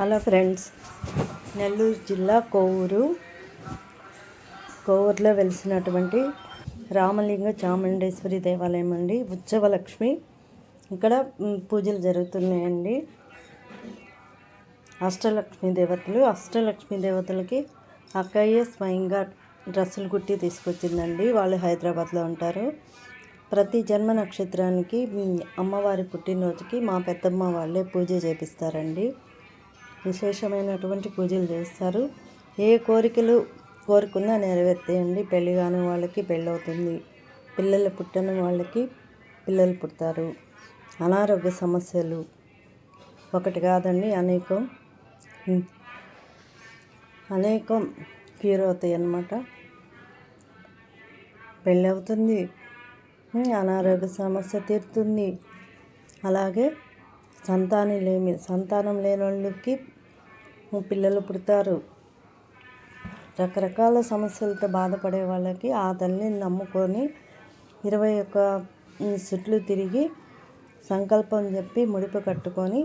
Hello friends Nellore జిల్లా కోవూరు కోవూరులో వెలిసినటువంటి రామలింగ చాముండేశ్వరి దేవాలయం అండి ఉత్సవలక్ష్మి. ఇక్కడ పూజలు జరుగుతున్నాయండి. అష్టలక్ష్మి దేవతలు అష్టలక్ష్మి దేవతలకి అక్కయ్య స్వయంగా డ్రెస్సులు కుట్టి తీసుకొచ్చిందండి. వాళ్ళు హైదరాబాద్లో ఉంటారు. ప్రతి జన్మ నక్షత్రానికి అమ్మవారి పుట్టినరోజుకి మా పెద్దమ్మ వాళ్ళే పూజ చేపిస్తారండి. విశేషమైనటువంటి పూజలు చేస్తారు. ఏ కోరికలు కోరుకున్నా నెరవేర్తాయండి. పెళ్ళి కాని వాళ్ళకి పెళ్ళవుతుంది. పిల్లలు పుట్టని వాళ్ళకి పిల్లలు పుడతారు. అనారోగ్య సమస్యలు ఒకటి కాదండి. అనేకం అనేకం క్యూర్ అవుతాయి అన్నమాట. పెళ్ళవుతుంది అనారోగ్య సమస్య తీరుతుంది. అలాగే సంతానం లేమి సంతానం లేని వాళ్ళకి పిల్లలు పుడతారు. రకరకాల సమస్యలతో బాధపడే వాళ్ళకి ఆ తల్లిని నమ్ముకొని ఇరవై ఒక్క సుట్లు తిరిగి సంకల్పం చెప్పి ముడిపు కట్టుకొని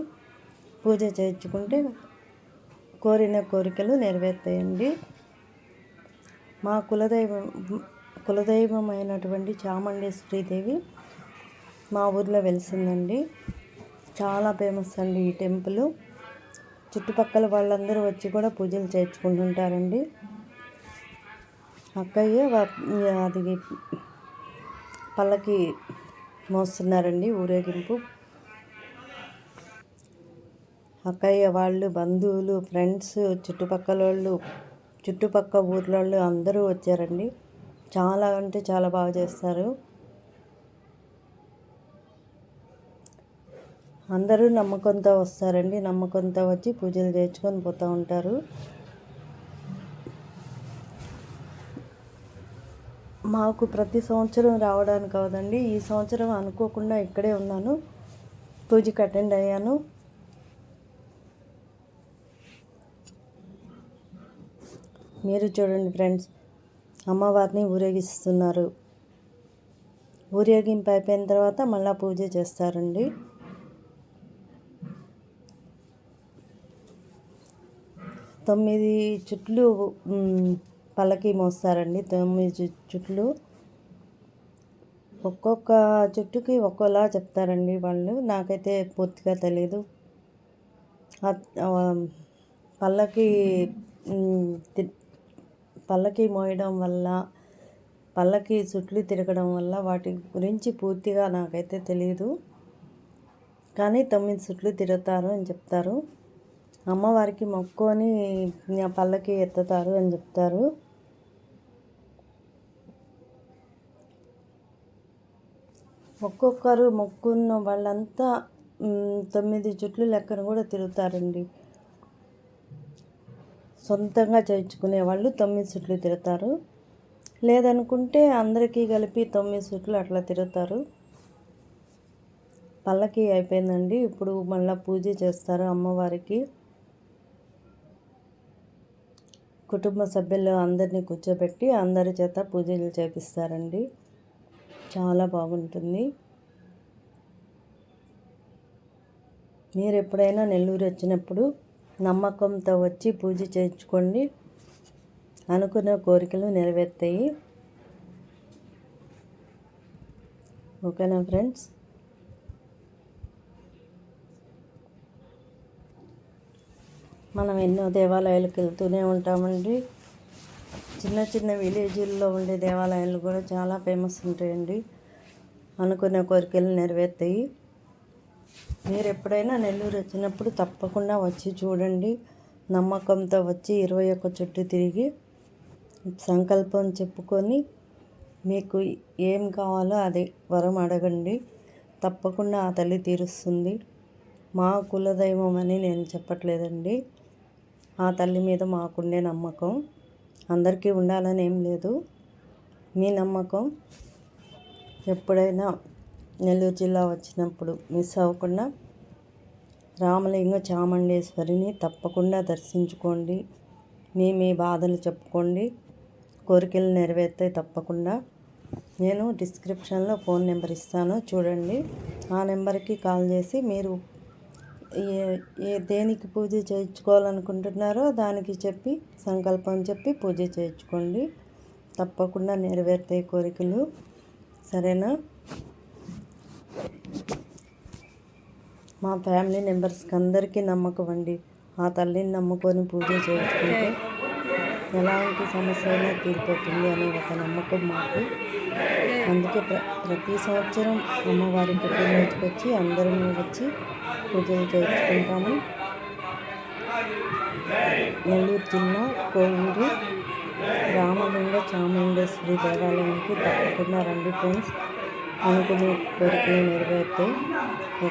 పూజ చేయించుకుంటే కోరిన కోరికలు నెరవేర్తాయండి. మా కులదైవం కులదైవమైనటువంటి చాముండేశ్వరీదేవి మా ఊర్లో వెలిసిందండి. చాలా ఫేమస్ అండి ఈ టెంపుల్. చుట్టుపక్కల వాళ్ళందరూ వచ్చి కూడా పూజలు చేయించుకుంటుంటారండి అక్కయ్య అది పల్లకి మోస్తున్నారండి ఊరేగింపు. అక్కయ్య వాళ్ళు బంధువులు ఫ్రెండ్స్ చుట్టుపక్కల వాళ్ళు చుట్టుపక్క ఊర్లోళ్ళు అందరూ వచ్చారండి. చాలా అంటే చాలా బాగా చేస్తారు. అందరూ నమ్మకంతో వస్తారండి. నమ్మకంతో వచ్చి పూజలు చేర్చుకొని పోతూ ఉంటారు. మాకు ప్రతి సంవత్సరం రావడానికి కాదండి. ఈ సంవత్సరం అనుకోకుండా ఇక్కడే ఉన్నాను. పూజకి అటెండ్ అయ్యాను. మీరు చూడండి ఫ్రెండ్స్ అమ్మవారిని ఊరేగిస్తున్నారు. ఊరేగింపు అయిపోయిన తర్వాత మళ్ళీ పూజ చేస్తారండి. తొమ్మిది చుట్లు పల్లకి మోస్తారండి. తొమ్మిది చుట్లు. ఒక్కొక్క చుట్టుకి ఒక్కోలా చెప్తారండి వాళ్ళు. నాకైతే పూర్తిగా తెలియదు పల్లకి పల్లకి మోయడం వల్ల పల్లకి చుట్లు తిరగడం వల్ల వాటి గురించి పూర్తిగా నాకైతే తెలియదు కానీ తొమ్మిది చుట్లు తిరుగుతారు అని చెప్తారు. అమ్మవారికి మొక్కుకొని ఆ పల్లకి ఎత్తుతారు అని చెప్తారు. ఒక్కొక్కరు మొక్కున్న వాళ్ళంతా తొమ్మిది చుట్లు లెక్కన కూడా తిరుగుతారండి. సొంతంగా చేయించుకునే వాళ్ళు తొమ్మిది చుట్లు తిరుగుతారు. లేదనుకుంటే అందరికీ కలిపి తొమ్మిది చుట్లు అట్లా తిరుగుతారు. పల్లకి అయిపోయిందండి. ఇప్పుడు మళ్ళీ పూజ చేస్తారు అమ్మవారికి. కుటుంబ సభ్యులు అందరినీ కూర్చోబెట్టి అందరి చేత పూజలు చేపిస్తారండి. చాలా బాగుంటుంది. మీరు ఎప్పుడైనా నెల్లూరు వచ్చినప్పుడు నమ్మకంతో వచ్చి పూజ చేయించుకోండి. అనుకున్న కోరికలు నెరవేరుతాయి. ఓకేనా ఫ్రెండ్స్? మనం ఎన్నో దేవాలయాలకు వెళ్తూనే ఉంటామండి. చిన్న చిన్న విలేజ్ల్లో ఉండే దేవాలయాలు కూడా చాలా ఫేమస్ ఉంటాయండి. అనుకునే కోరికలు నెరవేర్తాయి. మీరు ఎప్పుడైనా నెల్లూరు వచ్చినప్పుడు తప్పకుండా వచ్చి చూడండి. నమ్మకంతో వచ్చి ఇరవై ఒక్క చుట్టూ తిరిగి సంకల్పం చెప్పుకొని మీకు ఏం కావాలో అది వరం అడగండి. తప్పకుండా ఆ తల్లి తీరుస్తుంది. మా కులదైవం అని నేను చెప్పట్లేదండి. ఆ తల్లి మీద మాకుండే నమ్మకం. అందరికీ ఉండాలని ఏం లేదు. మీ నమ్మకం ఎప్పుడైనా నెల్లూరు జిల్లా వచ్చినప్పుడు మిస్ అవ్వకుండా రామలింగ చాముండేశ్వరిని తప్పకుండా దర్శించుకోండి. మీ మీ బాధలు చెప్పుకోండి. కోరికలు నెరవేర్తే తప్పకుండా నేను డిస్క్రిప్షన్లో ఫోన్ నెంబర్ ఇస్తాను. చూడండి. ఆ నెంబర్కి కాల్ చేసి మీరు ఏ ఏ దేనికి పూజ చేయించుకోవాలనుకుంటున్నారో దానికి చెప్పి సంకల్పం చెప్పి పూజ చేయించుకోండి. తప్పకుండా నెరవేరుతాయి కోరికలు. సరేనా? మా ఫ్యామిలీ మెంబర్స్కి అందరికీ నమ్మకం అండి. ఆ తల్లిని నమ్ముకొని పూజ చేయించుకుంటే ఎలాంటి సమస్య అయినా తీరిపోతుంది అనే ఒక నమ్మకం మాకు. అందుకే ప్ర ప్రతి సంవత్సరం అమ్మవారి పుట్టినరోజుకి వచ్చి అందరం వచ్చి పూజలు చేసుకుంటాము. నెల్లూరు జిల్లా కోవూరు రామలింగ చాముండేశ్వరి దేవాలయానికి తప్పకుండా రండి ఫ్రెండ్స్. అనుకునే కోరికలు నెరవేరుతాయి. ఓకే.